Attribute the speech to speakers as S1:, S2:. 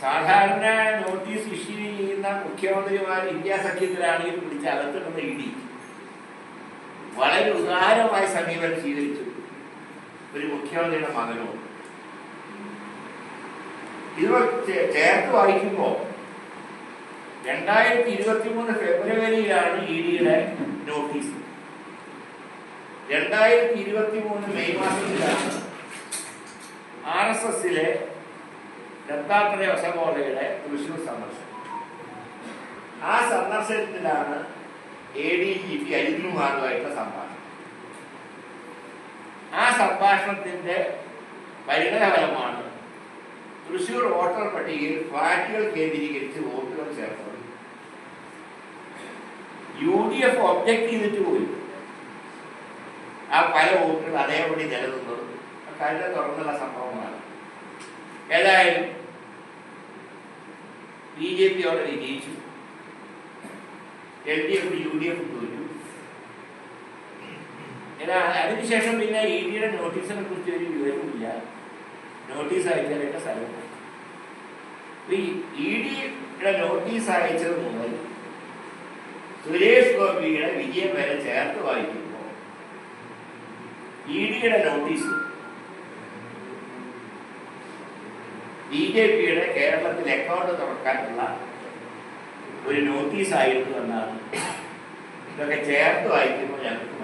S1: സാധാരണ notice issue ചെയ്യുന്ന മുഖ്യമന്ത്രിമാർ ഇന്ത്യ സഖ്യത്തിലാണെങ്കിലും പിടിച്ച് അകത്തിടുന്ന ഇ വളരെ ഉദാരമായ സമീപനം സ്വീകരിച്ചു ഒരു മുഖ്യമന്ത്രിയുടെ മകനോ. ഇത് ചേർത്ത് വായിക്കുമ്പോൾ രണ്ടായിരത്തി ഇരുപത്തി മൂന്ന് ഫെബ്രുവരിയിലാണ് ഇ ഡിയുടെ നോട്ടീസ്. രണ്ടായിരത്തി ഇരുപത്തി മൂന്ന് മെയ് മാസത്തിലാണ് ആർ എസ് എസിലെ ദത്താത്രേയ വസമോളയുടെ തൃശൂർ സന്ദർശനം. ആ സന്ദർശനത്തിലാണ് എ ഡി ജി പി അരിന്ദുമാറുമായിട്ടുള്ള സംഭാഷണം. ആ സംഭാഷണത്തിന്റെ പരിണതഫലമാണ് തൃശൂർ വോട്ടർ പട്ടികയിൽ ഫ്ലാറ്റുകൾ കേന്ദ്രീകരിച്ച് വോട്ടുകൾ ചേർത്തത്. യു ഡി എഫ് ഒബ്ജക്ട് ചെയ്തിട്ട് പോയി. ആ പല വോട്ടുകൾ അതേപടി നിലനിന്നത്. കഴിഞ്ഞ തുറന്നുള്ള സംഭവമാണ് ഏതായാലും ബി ജെ പി അവിടെ വിജയിച്ചു L D F U D F തോറ്റു. അതിനുശേഷം പിന്നെ ഇ ഡിയുടെ നോട്ടീസിനെ കുറിച്ച് ഒരു വിവരമില്ല നോട്ടീസ് അയച്ചാലൊക്കെ സ്ഥലം ഇ ഡിയുടെ നോട്ടീസ് അയച്ചത് മുതൽ സുരേഷ് ഗോപിയുടെ വിജയം വരെ ചേർത്ത് വായിക്കുമ്പോൾ ഇ ഡിയുടെ നോട്ടീസ് ബി ജെ പിയുടെ കേരളത്തിൽ അക്കൗണ്ട് തുറക്കാനുള്ള ഒരു നോട്ടീസ് ആയിരുന്നു എന്നാണ്. ഇതൊക്കെ ചേർത്ത് വായിക്കുമ്പോൾ ഞങ്ങൾക്ക്